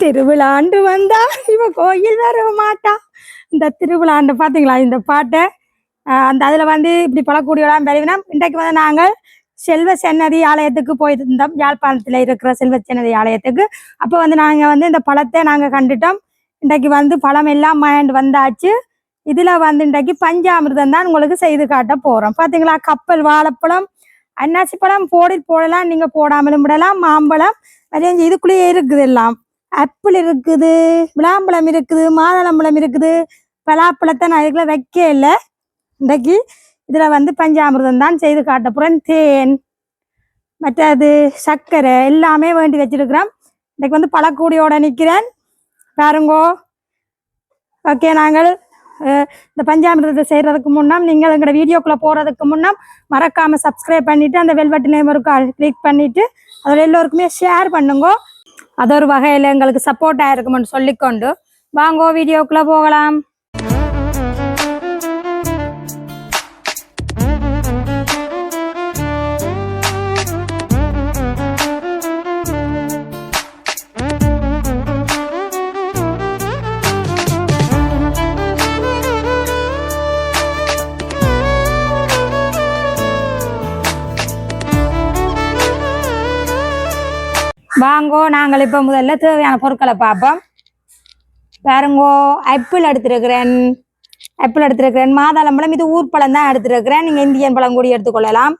திருவிழாண்டு வந்தா இவ கோயில் வர மாட்டா இந்த திருவிழாண்டு பாத்தீங்களா? இந்த பாட்டை அந்த அதுல வந்து இப்படி பழக்கூடியலாம் பெரியவினா இன்றைக்கு வந்து நாங்கள் செல்வ சென்னதி ஆலயத்துக்கு போயிருந்தோம். யாழ்ப்பாணத்துல இருக்கிற செல்வ சென்னதி ஆலயத்துக்கு. அப்ப வந்து நாங்க வந்து இந்த பழத்தை நாங்க கண்டுட்டோம். இன்றைக்கு வந்து பழம் எல்லாம் வாங்கிட்டு வந்தாச்சு. இதுல வந்து இன்றைக்கு பஞ்சாமிர்தம் தான் உங்களுக்கு செய்து காட்ட போறோம். பாத்தீங்களா? கப்பல் வாழைப்பழம் அன்னாசி பழம் போடி போடலாம் நீங்க போடாமலும் விடலாம் மாம்பழம் நிறைய இதுக்குள்ளேயே இருக்குது எல்லாம். ஆப்பிள் இருக்குது விளாம்பழம் இருக்குது மாதுளம்பழம் இருக்குது. பலாப்பழத்தை நான் இதுக்குள்ள வைக்க இல்லை. இன்றைக்கு இதில் வந்து பஞ்சாமிர்தம் தான் செய்து காட்ட தேன் மற்றது சர்க்கரை எல்லாமே வேண்டி வச்சிருக்கிறோம். இன்றைக்கு வந்து பழக்கூடியோட நிற்கிறேன் பாருங்கோ. ஓகே நாங்கள் இந்த பஞ்சாமிர்தத்தை செய்கிறதுக்கு முன்னால் நீங்கள் எங்களோட வீடியோக்குள்ளே போகிறதுக்கு முன்னால் மறக்காமல் சப்ஸ்கிரைப் பண்ணிவிட்டு அந்த வெல்வெட் நேம் ஒரு கிளிக் பண்ணிவிட்டு அதில் எல்லோருக்குமே ஷேர் பண்ணுங்க. அது ஒரு வகையில் எங்களுக்கு சப்போர்ட்டாக இருக்கும்னு சொல்லிக்கொண்டு வாங்கோ வீடியோக்குள்ள போகலாம். வாங்கோ நாங்கள் இப்போ முதல்ல தேவையான பொருட்களை பார்ப்போம். பாருங்கோ ஆப்பிள் எடுத்திருக்கிறேன். ஆப்பிள் எடுத்திருக்கிறேன். மாதாளம்பழம் இது ஊர்பழம் தான் எடுத்திருக்கிறேன். நீங்கள் இந்தியன் பழம் கூட எடுத்துக்கொள்ளலாம்.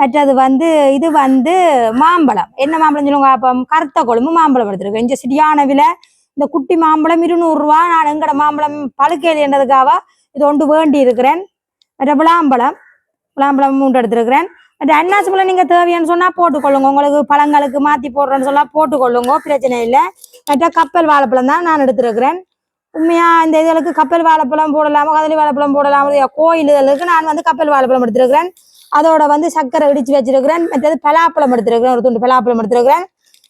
மற்றது வந்து இது வந்து மாம்பழம். என்ன மாம்பழம் சொல்லுங்க அப்போ கருத்த கொழும்பு மாம்பழம் எடுத்துருக்கேன் இங்கே சரியான விலை. இந்த குட்டி மாம்பழம் இருநூறுவா. நான் எங்கட மாம்பழம் பழுக்கேதுன்றதுக்காக இது ஒன்று வேண்டி இருக்கிறேன் மற்ற விளாம்பழம் விளாம்பழம் மூன்று எடுத்திருக்கிறேன். மற்ற அன்னாசி நீங்கள் தேவையான்னு சொன்னால் போட்டுக்கொள்ளுங்க. உங்களுக்கு பழங்களுக்கு மாற்றி போடுறேன்னு சொன்னா போட்டுக்கொள்ளுங்க. பிரச்சனை இல்லை. மற்ற கப்பல் வாழைப்பழம் தான் நான் எடுத்திருக்கிறேன். உண்மையா இந்த இதுகளுக்கு கப்பல் வாழைப்பழம் போடலாமா கதலி வாழைப்பழம் போடலாமா? கோயில் இதுகளுக்கு நான் வந்து கப்பல் வாழைப்பழம் எடுத்துருக்கிறேன். அதோட வந்து சர்க்கரை இடிச்சு வச்சிருக்கிறேன். மற்றது பலாப்பழம் எடுத்துருக்கிறேன். ஒரு துண்டு பலாப்பழம் எடுத்துருக்கிறேன்.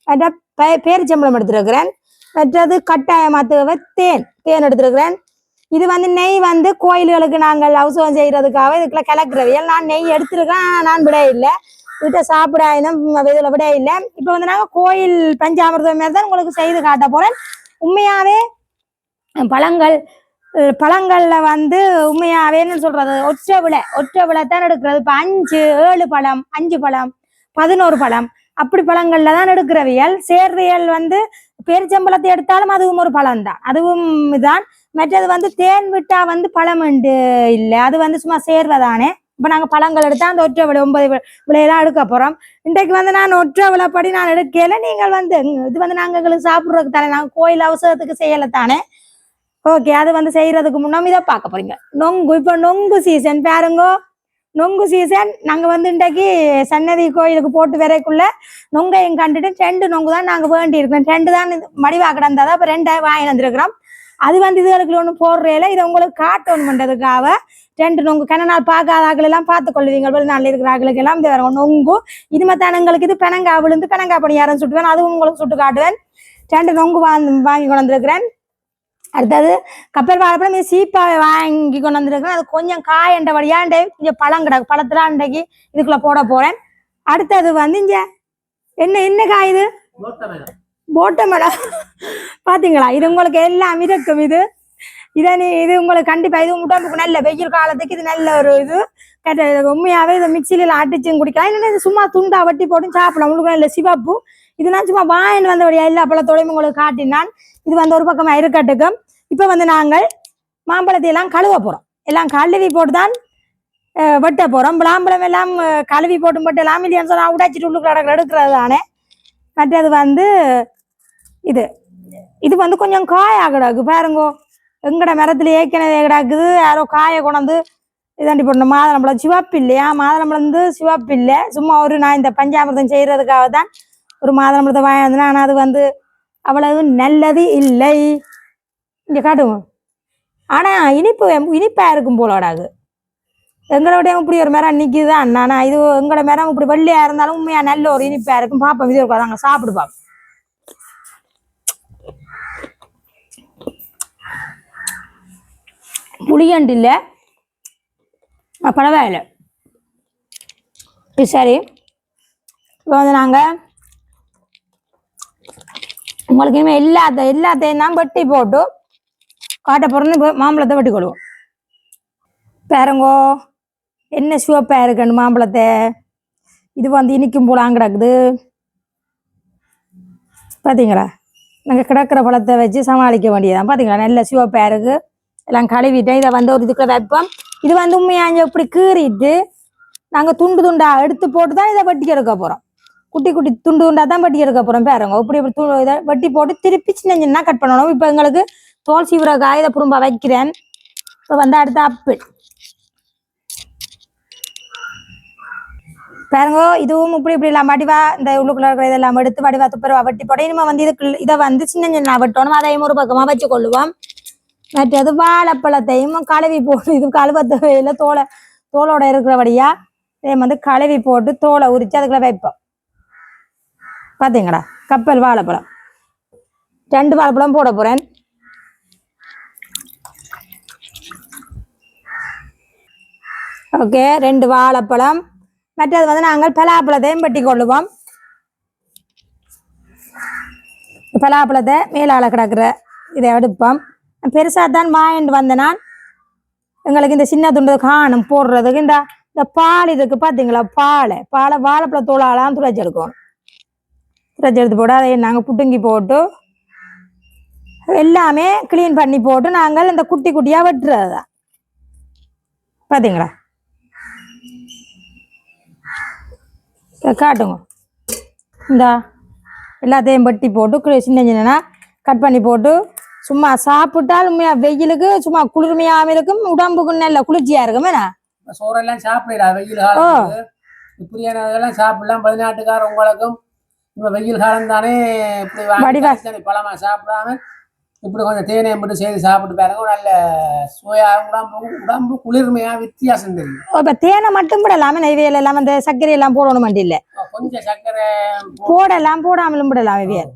மற்ற பே- பேரிச்சம்பழம் எடுத்துருக்கிறேன். மற்றது கட்டாயமாக தேவை தேன். தேன் எடுத்திருக்கிறேன். இது வந்து நெய் வந்து கோயில்களுக்கு நாங்கள் அவசரம் செய்யறதுக்காக இதுக்குள்ள கிளக்குறவியல் நான் நெய் எடுத்திருக்கேன் நான் விட இல்லை. வீட்டை சாப்பிட இதில் விட இல்லை. இப்போ வந்து நாங்கள் கோயில் பஞ்சாமிர்தம் மாதிரி தான் உங்களுக்கு செய்து காட்ட போகிறேன் உண்மையாகவே பழங்கள் பழங்களில் வந்து உண்மையாவே சொல்கிறது சொல்றது? ஒற்றை விலை ஒற்றை விலை தான் எடுக்கிறது. இப்போ அஞ்சு ஏழு பழம் அஞ்சு பழம் பதினோரு பழம் அப்படி பழங்களில் தான் எடுக்கிறவியல். சேர்வியல் வந்து பேரிச்சம்பழத்தை எடுத்தாலும் அதுவும் ஒரு பழம் தான் அதுவும் இதுதான் மற்றது வந்து தேன் விட்டா வந்து பழம் உண்டு இல்லை. அது வந்து சும்மா சேர்வதானே. இப்போ நாங்கள் பழங்கள் எடுத்தா அந்த ஒற்றை விலை ஒன்பது விலையெல்லாம் எடுக்க போறோம். இன்றைக்கு வந்து நான் ஒற்றை விலைப்படி நான் எடுக்கல. நீங்கள் வந்து இது வந்து நாங்கள் எங்களுக்கு சாப்பிட்றதுக்கு தானே. நாங்கள் கோயில் அவசரத்துக்கு செய்யலை தானே. ஓகே அது வந்து செய்யறதுக்கு முன்னாடி இதை பார்க்க போறீங்க. நொங்கு இப்போ நொங்கு சீசன் பாருங்கோ. நொங்கு சீசன் நாங்க வந்து இன்றைக்கு சன்னதி கோயிலுக்கு போட்டு வரைக்குள்ள நொங்கையும் கண்டுட்டு ரெண்டு நொங்கு தான் நாங்க வேண்டி இருக்கோம் ரெண்டு தான் இது மடிவா கிடந்ததா ரெண்டு வாங்கி வந்திருக்கிறோம். அது வந்து இதுகளுக்கு ஒன்று போடுறேல இதை உங்களுக்கு காட்டணும் பண்ணுறதுக்காக ரெண்டு நொங்கு கன நாள் பார்க்காத ஆக்கள் எல்லாம் பார்த்து கொள்வீங்க வெளிநாட்டில் இருக்கிற ஆக்களுக்கு எல்லாம் இது வரும் நொங்கு இனிமத்தானங்களுக்கு இது பெனங்கா விழுந்து பெனங்கா பணியாரம் சுட்டுவேன். அதுவும் உங்களுக்கு சுட்டு காட்டுவேன். ரெண்டு நொங்கு வாங்கி வாங்கி கொண்டு வந்திருக்கிறேன். அடுத்தது கப்பல் வாழைப்பழம் இது சீப்பாவை வாங்கி கொண்டு வந்திருக்கிறேன். அது கொஞ்சம் காயண்ட வழியாண்டே கொஞ்சம் பழம் கிடக்கு. பழத்துல அன்றைக்கு இதுக்குள்ள போட போறேன். அடுத்தது வந்து இங்க என்ன என்ன காய் இது? போட்ட மேடம் பாத்தீங்களா இது உங்களுக்கு எல்லாம் இருக்கும் இது இதை நீ இது உங்களுக்கு கண்டிப்பா இது உடம்புக்கு நல்ல வெயில் காலத்துக்கு இது நல்ல ஒரு இது கேட்ட உண்மையாவே இதை மிக்சியில அடிச்சும் குடிக்கலாம் இல்லைன்னா இது சும்மா துண்டா வட்டி போட்டு சாப்பிடலாம் உங்களுக்கு நல்ல சிவப்பு இதெல்லாம் சும்மா வாயின் வந்தபடியா எல்லா பழத்தோடையும் உங்களுக்கு காட்டினான் இது வந்து ஒரு பக்கமா இருக்கட்டுக்கும் இப்போ வந்து நாங்கள் மாம்பழத்தை எல்லாம் கழுவ போறோம் எல்லாம் கழுவி போட்டு தான் வெட்ட போறோம் பிளாம்பழம் எல்லாம் கழுவி கழுவி போட்டு மட்டும் எல்லாம் இல்லையான்னு சொன்னா உடைச்சிட்டு உள்ளுக்குள்ள கிடக்குற எடுக்கிறது தானே மற்றது வந்து இது. இது வந்து கொஞ்சம் காயா கிடக்கு பாருங்கோ. எங்கட மரத்துல ஏற்கனவே கிடாக்குது யாரோ காயை கொண்டாந்து இதாண்டி போடணும். மாதுளம்பழம் சிவப்பு இல்லையா? மாதுளம்பழம் வந்து சிவப்பு இல்லை. சும்மா ஒரு நான் இந்த பஞ்சாமிர்தம் செய்யறதுக்காக தான் ஒரு மாதுளம்பழத்தை வாங்கினா ஆனால் அது வந்து அவ்வளவு நல்லது இல்லை. இங்கே காட்டுவோம் ஆனால் இனிப்பு இனிப்பாக இருக்கும் போலடாது எங்களோடய இப்படி ஒரு மரம் நிக்குதான் நான் இது எங்களோட மரம் இப்படி வெள்ளையா இருந்தாலும் உண்மையாக நல்ல ஒரு இனிப்பா இருக்கும். பாப்பா இது இருக்காதாங்க சாப்பிடு பாப்போம். புளியண்டு இல்லை. அஹ் பரவாயில்ல. சரி. இப்போ வந்து நாங்கள் உங்களுக்கு இனிமேல் எல்லாத்த எல்லாத்தையும் தான் வெட்டி போட்டு காட்ட பிறந்து மாம்பழத்தை வெட்டி கொள்வோம். பேரங்கோ என்ன சிவப்பா இருக்கணும் மாம்பழத்தை? இது வந்து இனிக்கும் போலாம் கிடக்குது. பார்த்தீங்களா நாங்கள் கிடக்கிற பழத்தை வச்சு சமாளிக்க வேண்டியதான் பார்த்தீங்களா நல்ல சிவப்பா இருக்கு. எல்லாம் கழுவிட்டேன். இதை வந்து ஒரு இதுக்குள்ள வைப்போம். இது வந்து உண்மையாக இப்படி கீறிட்டு நாங்கள் துண்டு துண்டா எடுத்து போட்டு தான் இதை வெட்டி எடுக்க போகிறோம் குட்டி குட்டி துண்டு துண்டா தான் வெட்டி எடுக்க போகிறோம் பாருங்க. இப்படி இப்படி து இதை வெட்டி போட்டு திருப்பி சின்ன சின்ன கட் பண்ணணும். இப்போ எங்களுக்கு தோல் சீவிர காய் இதை புறம்பா வைக்கிறேன். இப்போ வந்து அடுத்த அப்பிள் பாருங்க இதுவும் இப்படி இப்படி எல்லாம் வடிவா இந்த உள்ளுக்குள்ள இருக்கிற இதெல்லாம் எடுத்து வடிவா துப்புரவா வெட்டி போட இனிமே வந்து இதுக்கு இதை வந்து சின்ன சின்ன வெட்டணும். அதையும் ஒரு பக்கமா வச்சு கொள்ளுவோம் மற்றது வாழைப்பழத்தையும் கழுவி போட்டு இது கழுவ தேவையில்லை தோலை தோலோட இருக்கிறபடியா இதை வந்து கழுவி போட்டு தோலை உரிச்சு அதுக்குள்ள வைப்போம். பாத்தீங்களா கப்பல் வாழைப்பழம். ரெண்டு வாழைப்பழம் போட போறேன். ஓகே ரெண்டு வாழைப்பழம். மற்றது வந்து நாங்கள் பலாப்பழத்தையும் வெட்டி கொள்ளுவோம். பலாப்பழத்தை மேலால கிடக்கிற இதை எடுப்போம். பெருசாக தான் வாங்கிட்டு வந்த நான் எங்களுக்கு இந்த சின்ன துண்டு காணும் போடுறதுக்கு. இந்த இந்த பால் இதுக்கு பார்த்தீங்களா? பாலை. பாலை வாழைப்பழ தோளாலாம் துளைச்சி எடுக்கணும். துளைச்சி எடுத்து போட்டு அதை நாங்கள் புட்டுங்கி போட்டு எல்லாமே க்ளீன் பண்ணி போட்டு நாங்கள் இந்த குட்டி குட்டியாக வெட்டுறது தான் பார்த்தீங்களா? காட்டுங்க. இந்தா எல்லாத்தையும் வெட்டி போட்டு சின்ன சின்னனா கட் பண்ணி போட்டு சும்மா சாப்பிட்டால் உண்மையா வெயிலுக்கு சும்மா குளிர்மையாகவும் இருக்கும் உடம்புக்கு நல்ல குளிர்ச்சியா இருக்கும் என்ன? சோறெல்லாம் சாப்பிடல வெயில் காலத்துக்கு. இப்படியானதெல்லாம் சாப்பிடலாம் பதினாட்டுக்கார உங்களுக்கும் இப்ப வெயில் காலம் தானே இப்படி பழமா சாப்பிடாம இப்படி கொஞ்சம் தேனையை மட்டும் செய்து சாப்பிட்டு பாருங்க. நல்ல சுவையா உடம்பு உடம்பு குளிர்மையா வித்தியாசம் தெரியும். இப்போ தேனை மட்டும் போடலாம்? நெய்வேல் எல்லாம் அந்த சர்க்கரை எல்லாம் போடணும் இல்லை? கொஞ்சம் சர்க்கரை போடலாம் போடாமலும் விடலாம் இவையல்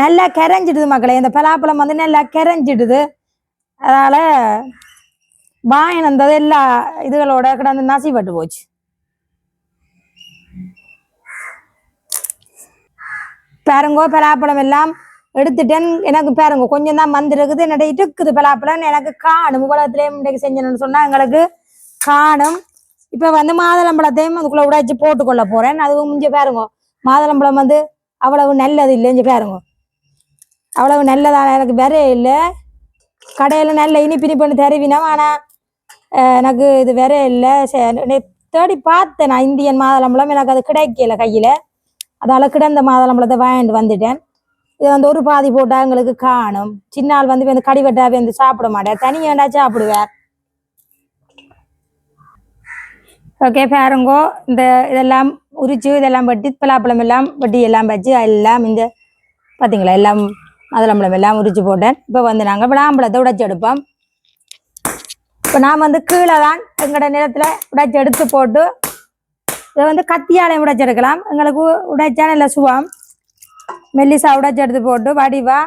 நல்லா கரைஞ்சிடுது மக்களே. இந்த பலாப்பழம் வந்து நல்லா கரைஞ்சிடுது. அதனால வாங்கினது எல்லா இதுகளோட கிடந்து நசிப்பட்டு போச்சு. பாருங்கோ பலாப்பழம் எல்லாம் எடுத்துட்டேன். எனக்கு பாருங்க கொஞ்சம் தான் வந்திருக்குது என்னோட இருக்குது பலாப்பழம் எனக்கு காணும். உலகத்திலேயே இன்றைக்கு செஞ்சேன்னு சொன்னால் எங்களுக்கு காணும். இப்போ வந்து மாதுளம்பழத்தையும் அதுக்குள்ளே உடைச்சு போட்டுக்கொள்ள போகிறேன் அதுவும் இங்க பாருங்க மாதுளம்பழம் வந்து அவ்வளவு நல்லது இல்லை இங்க பாருங்க. அவ்வளவு நல்லதான எனக்கு வேறே இல்லை. கடையில் நல்ல இனிப்பு இனிப்புன்னு தருவினோம். ஆனால் எனக்கு இது வேற இல்லை. தேடி பார்த்தேன் நான் இந்தியன் மாதுளம்பழம். எனக்கு அது கிடைக்கல கையில். அதால் கிடந்த மாதுளம்பழத்தை வாங்கிட்டு வந்துட்டேன். இதை வந்து ஒரு பாதி போட்டா எங்களுக்கு காணும். சின்னால் வந்து வந்து கடிவெட்டா வந்து சாப்பிட மாட்டேன் தனியாண்டா சாப்பிடுவேன் ஓகே பாருங்கோ. இந்த இதெல்லாம் உரிச்சு இதெல்லாம் வெட்டி பலாப்பழம் எல்லாம் வெட்டி எல்லாம் வச்சு எல்லாம் இந்த பார்த்தீங்களா எல்லாம் மதுளம்பழம் எல்லாம் உரிச்சு போட்டேன். இப்போ வந்து நாங்கள் விளாம்பழத்தை உடைச்சு எடுப்போம். இப்போ நான் வந்து கீழே தான் எங்களோட நிலத்தில் உடைச்சு எடுத்து போட்டு இதை வந்து கத்தியாலையும் உடைச்சு எடுக்கலாம். எங்களுக்கு உடைச்சா நல்ல சுவாம் மெல்லிசா உடைச்சு எடுத்து போட்டு வடிவா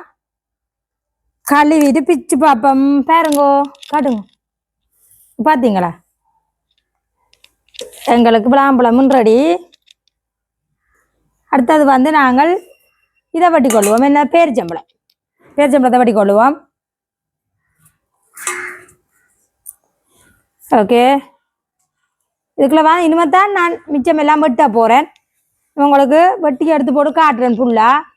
கழுவிட்டு பிச்சு பார்ப்போம் பாருங்கோ காட்டுங்க பார்த்தீங்களா எங்களுக்கு விளாம்பழமும் ரெடி அடுத்தது வந்து நாங்கள் இதை வட்டி கொள்வோம். என்ன? பேரிச்சம்பழம். பேரிச்சம்பழத்தை வட்டி கொள்வோம். ஓகே இதுக்குள்ள வா. இனிமேல் தான் நான் மிச்சம் எல்லாம் வெட்ட போகிறேன் உங்களுக்கு வெட்டி எடுத்து போட்டு காட்டுறேன் ஃபுல்லாக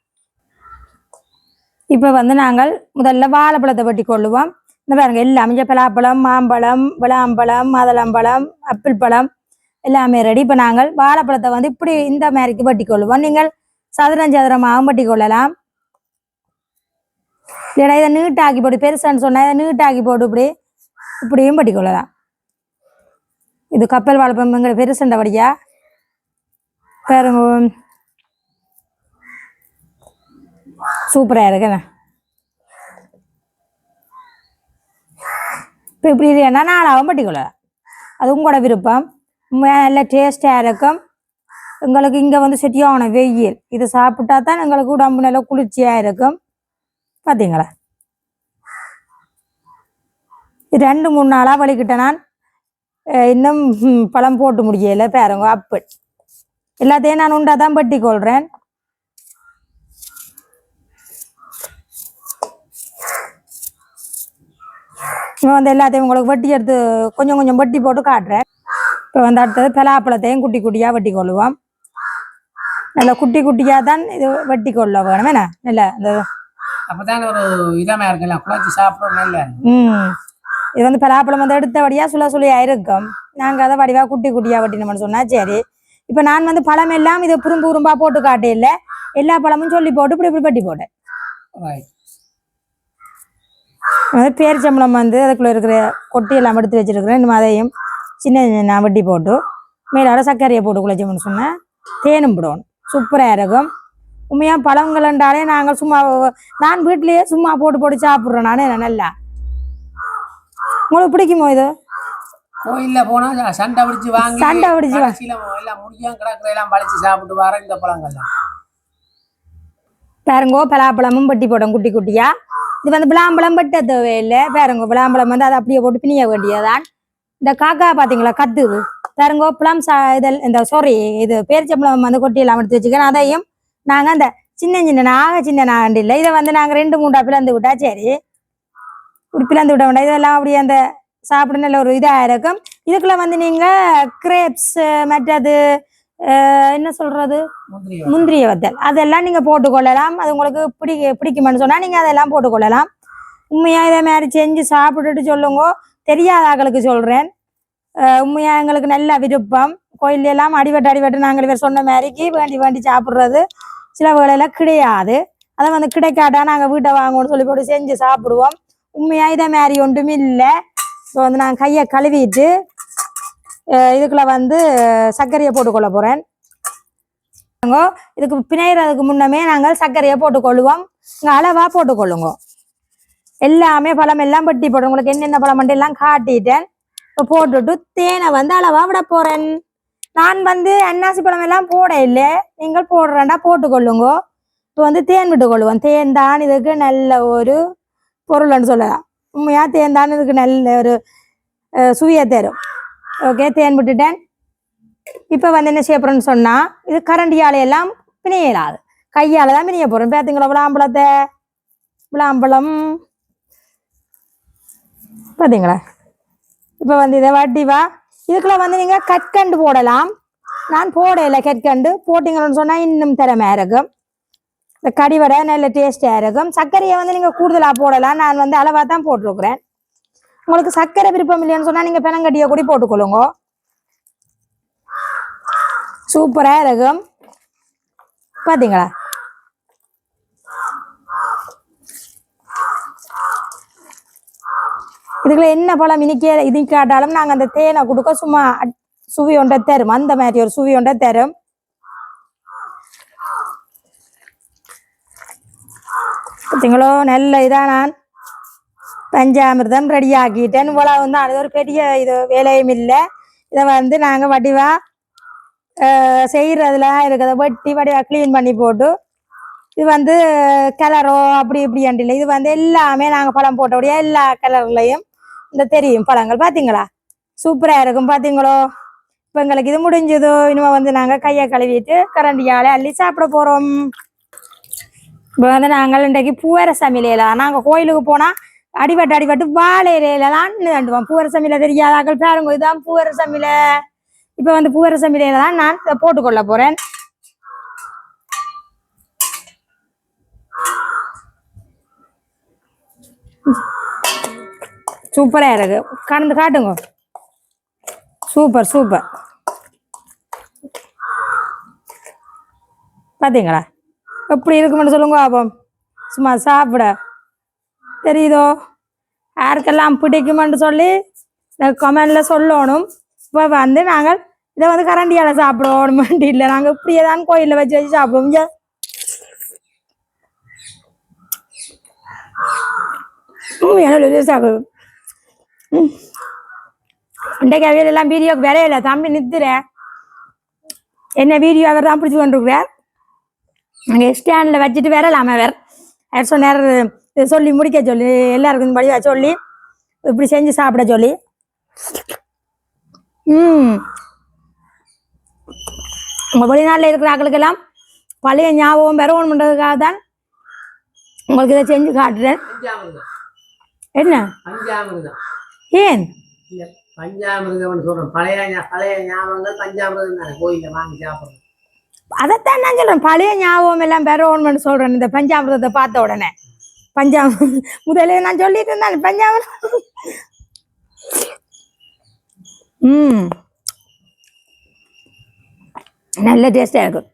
இப்போ வந்து நாங்கள் முதல்ல வாழைப்பழத்தை வெட்டி கொள்ளுவோம். இந்த பாருங்க எல்லாம் இங்கே பலாப்பழம் மாம்பழம் விளாம்பழம் மாதுளம்பழம் அப்பிள் பழம் எல்லாமே ரெடி இப்போ நாங்கள் வாழைப்பழத்தை வந்து இப்படி இந்த மாதிரிக்கு வெட்டி கொள்ளுவோம். நீங்கள் சதுரம் சதுரமாகவும் வெட்டி கொள்ளலாம். இல்லைடா இதை நீட்டாக்கி போட்டு பெருசான்னு சொன்னால் இதை நீட்டாக்கி போட்டு இப்படி இப்படியும் வெட்டி கொள்ளலாம். இது கப்பல் வாழைப்பழம் எங்களை பெருசுண்டபடியா பாருங்க. சூப்பராக இருக்குண்ணே. இப்போ இப்படி இல்லைன்னா நாளாகவும் பட்டிக்கொள்ளலாம் அது உங்களோட விருப்பம். நல்ல டேஸ்டாக இருக்கும். எங்களுக்கு இங்கே வந்து செட்டியான வெயில். இதை சாப்பிட்டா தான் எங்களுக்கு உடம்பு நல்லா குளிர்ச்சியாக இருக்கும். பார்த்தீங்களா இது ரெண்டு மூணு நாளாக வலிக்கிட்டேன் நான். இன்னும் பழம் போட்டு முடியலை. பாருங்க அப்பிள் எல்லாத்தையும் நான் உண்டா தான் பட்டி கொள்றேன். இப்போ வந்து எல்லாத்தையும் உங்களுக்கு வட்டி எடுத்து கொஞ்சம் கொஞ்சம் வட்டி போட்டு காட்டுறேன். இப்போ வந்து அடுத்தது பலாப்பழத்தையும் குட்டி குட்டியாக வட்டி கொள்ளுவோம். நல்லா குட்டி குட்டியாக தான் இது வட்டி கொள்ள வேணும் வேணா இல்லை இந்த அப்போதான் ஒரு இதமாக இருக்கலாம் குழச்சி சாப்பிட்றது ம். இது வந்து பலாப்பழம் வந்து எடுத்தபடியாக சுழ சுழியாக இருக்கும். நாங்கள் அதை வடிவாக குட்டி குட்டியாக வட்டினோம்னு சொன்னால் சரி. இப்போ நான் வந்து பழம் எல்லாம் இது புரும்பு உரும்பா போட்டு காட்டையில் எல்லா பழமும் சொல்லி போட்டு இப்படி இப்படி வெட்டி போட்டேன். அது பேரிச்சம்பளம் வந்து அதுக்குள்ளே இருக்கிற கொட்டி எல்லாம் எடுத்து வச்சிருக்கிறேன். இன்னும் அதையும் சின்ன சின்ன வெட்டி போட்டு மேலாட சர்க்கரையை போட்டு குழைச்சோம்னு சொன்னேன் தேனும் போடணும் சூப்பராக இருக்கும். உண்மையாக பழங்கள்ன்றாலே நாங்கள் சும்மா நான் வீட்டிலேயே சும்மா போட்டு போட்டு சாப்பிட்றோம் நானே நல்லா. உங்களுக்கு பிடிக்குமோ இது? கோயில்ல போனா சண்டை பிடிச்சு வாங்கி சண்டை பிடிச்சு எல்லாம் முடியாம கிடக்குற எல்லாம் பழிச்சு சாப்பிட்டு வர இந்த பழங்கள்லாம் பாருங்கோ பலாப்பழமும் வெட்டி போட்டோம் குட்டி குட்டியா? இது வந்து விளாம்பழம் வெட்ட தேவையில்லை பாருங்க விளாம்பழம் வந்து அதை அப்படியே போட்டு பிணிய வேண்டியதான் இந்த காக்கா பாத்தீங்களா கத்துது. பாருங்கோ பிளம் சா இதெல் இந்த சாரி இது பேரிச்சம்பழம் வந்து கொட்டி எல்லாம் எடுத்து வச்சுக்கிறேன். அதையும் நாங்க அந்த சின்ன சின்ன நாக சின்ன நாகண்டு இல்லை. இதை வந்து நாங்க ரெண்டு மூண்டா பிளந்து விட்டா சரி. இப்படி பிளந்து விட வேண்டாம். இதெல்லாம் அப்படியே அந்த சாப்பிட நல்ல ஒரு இதாக இருக்கும். இதுக்குள்ள வந்து நீங்க கிரேப்ஸ் மற்றது என்ன சொல்றது? முந்திரி முந்திரிய வத்தல் அதெல்லாம் நீங்க போட்டுக்கொள்ளலாம். அது உங்களுக்கு பிடிக்க பிடிக்குமென்னு சொன்னா நீங்க அதெல்லாம் போட்டுக்கொள்ளலாம். உண்மையா இதே மாதிரி செஞ்சு சாப்பிட்டுட்டு சொல்லுங்க. தெரியாத ஆக்களுக்கு சொல்றேன். உண்மையா எங்களுக்கு நல்ல விருப்பம். கோயில்ல எல்லாம் அடிவட்டு அடிவட்டு நாங்கள் இவர் சொன்ன மாதிரிக்கு வேண்டி வேண்டி சாப்பிட்றது சில வேளையில கிடையாது. அதை வந்து கிடைக்காட்டா நாங்கள் வீட்டை வாங்கணும்னு சொல்லி போட்டு செஞ்சு சாப்பிடுவோம். உண்மையா இதே மாதிரி ஒன்றும் இல்லை. இப்போ வந்து நான் கையை கழுவிட்டு இதுக்குள்ளே இதுக்குள்ள வந்து சர்க்கரையை போட்டுக்கொள்ள போறேன். இதுக்கு பிணையிறதுக்கு முன்னமே நாங்கள் சர்க்கரையை போட்டுக்கொள்ளுவோம். இங்கே அளவாக போட்டுக்கொள்ளுங்க. எல்லாமே பழம் எல்லாம் பட்டி போடுறோம் உங்களுக்கு என்னென்ன பழம் எல்லாம் காட்டிட்டேன். இப்போ போட்டுட்டு தேனை வந்து அளவாக விட போறேன். நான் வந்து அன்னாசி பழம் எல்லாம் போட இல்லை நீங்கள் போடுறேன்டா போட்டுக்கொள்ளுங்கோ. இப்போ வந்து தேன் விட்டுக்கொள்ளுவோம். தேன் தான் இதுக்கு நல்ல ஒரு பொருள்னு சொல்லலாம். உண்மையாக தேன் தான் இதுக்கு நல்ல ஒரு சுவையை தரும். ஓகே தேன் விட்டுட்டேன். இப்போ வந்து என்ன செய்ய போகிறேன்னு சொன்னால் இது கரண்டியாலையெல்லாம் பிணையலாது. கையால் தான் பிணைய போகிறோம் பேத்துங்களா விளாம்பழத்தை? விளாம்பழம். பார்த்தீங்களா இப்போ வந்து இதை வட்டிவா இதுக்குள்ளே இதுக்குள்ள வந்து நீங்கள் கற்கண்டு போடலாம். நான் போடலை கற்கண்டு. போட்டிங்கன்னு சொன்னால் இன்னும் திறமையா இருக்கும். இந்த கடிவடை நல்ல டேஸ்டியாக இருக்கும். சர்க்கரையை வந்து நீங்க கூடுதலாக போடலாம். நான் வந்து அளவா தான் போட்டிருக்கிறேன். உங்களுக்கு சர்க்கரை விருப்பம் இல்லைன்னு சொன்னா நீங்க பெனங்கட்டியை கூட போட்டுக்கொள்ளுங்க. சூப்பராக இருக்கும். பாத்தீங்களா? இதுக்குள்ள என்ன பழம் இனிக்க காட்டாலும் நாங்கள் அந்த தேனை கொடுக்க சும்மா சுவி ஒன்றை தரும். அந்த மாதிரி ஒரு சுவி ஒன்றை தரும். பார்த்தீங்களோ நல்ல இதா நான் பஞ்சாமிர்தம் ரெடி ஆக்கிட்டேன். இவ்வளவு வந்து அது ஒரு பெரிய இது வேலையும் இல்லை. இதை வந்து நாங்கள் வடிவா செய்கிறதுல செய்யறதுல இருக்கிறத வெட்டி வடிவா க்ளீன் பண்ணி போட்டு இது வந்து கலரோ அப்படி இப்படி இல்லை. இது வந்து எல்லாமே நாங்கள் பழம் போட்டபடியா எல்லா கலர்லையும் இந்த தெரியும் பழங்கள். பார்த்தீங்களா சூப்பராக இருக்கும் பார்த்தீங்களோ இப்போ எங்களுக்கு இது முடிஞ்சதோ. இனிமே வந்து நாங்கள் கையை கழுவிட்டு கரண்டியால் அள்ளி சாப்பிட போகிறோம் இப்போ வந்து நாங்கள் இன்றைக்கு பூவர சமையல நாங்கள் கோயிலுக்கு போனால் அடிபட்டு அடிபட்டு வாழை இலையில தான் நண்டுவோம் பூவர சமையல தெரியாதாக்கள் பாருங்க இதுதான் பூவர சமையல இப்போ வந்து பூவர சமையல தான் நான் போட்டுக்கொள்ள போகிறேன் சூப்பராக இருக்கு. கலந்து காட்டுங்க. Super super. பார்த்தீங்களா எப்படி இருக்குமென்னு சொல்லுங்க பாப்போம். சும்மா சாப்பிட. தெரியுதோ? யாருக்கெல்லாம் பிடிக்குமென்று சொல்லி கமெண்டில் சொல்லணும். இப்போ வந்து நாங்கள் இதை வந்து கரண்டியால் சாப்பிடணும் இல்லை. நாங்கள் இப்படியே தான் கோயிலில் வச்சு வச்சு சாப்பிடுவோம். சாப்பிடுவோம் இன்றைக்கு எல்லாம் வீடியோக்கு வரையில தம்பி நிறுத்துறேன் என்ன வீடியோ அவர் தான் பிடிச்சி கொண்டிருக்கிறார். அங்கே ஸ்டாண்டில் வச்சுட்டு வரலாம் அவர் சொன்னார் இதை சொல்லி முடிக்க சொல்லி எல்லாருக்கும் படிவா சொல்லி இப்படி செஞ்சு சாப்பிட சொல்லி. ம். உங்கள் வெளிநாட்டில் இருக்கிற ஆட்களுக்கெல்லாம் பழைய ஞாபகம் பெறணுன்றதுக்காக தான் உங்களுக்கு இதை செஞ்சு காட்டுறேன். என்ன? ஏன்? இல்ல பஞ்சாமிரதம்னு சொல்றேன் பழைய பழைய ஞாபகங்கள் பஞ்சாமிரதம் தானே. கோயில்ல வாங்கி சாப்பிடுறோம் அதைத்தான் நான் சொல்றேன். பழைய ஞாபகம் எல்லாம் பெறணும்னு சொல்றேன். இந்த பஞ்சாமிரதத்தை பார்த்த உடனே. பஞ்சாம் முதல்ல நான் சொல்லிட்டு இருந்தேன். பஞ்சாமிரம் ம். நல்ல டேஸ்டா இருக்கும்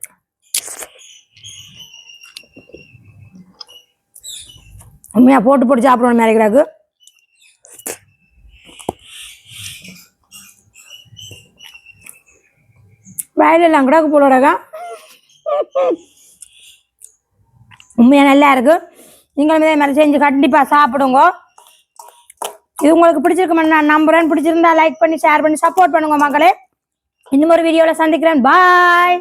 உண்மையா போட்டு போட்டு சாப்பிடணும் நினைக்கிறாக்கு? வயலெல்லாம் கூட போலோடக்கா உண்மையாக நல்லா இருக்கு. நீங்களும் இதே மாதிரி செஞ்சு கண்டிப்பாக சாப்பிடுங்க. இது உங்களுக்கு பிடிச்சிருக்குமென்னு நான் நம்புறேன். பிடிச்சிருந்தா லைக் பண்ணி ஷேர் பண்ணி சப்போர்ட் பண்ணுங்க மக்களே. இன்னும் ஒரு வீடியோவில் சந்திக்கிறேன். பாய்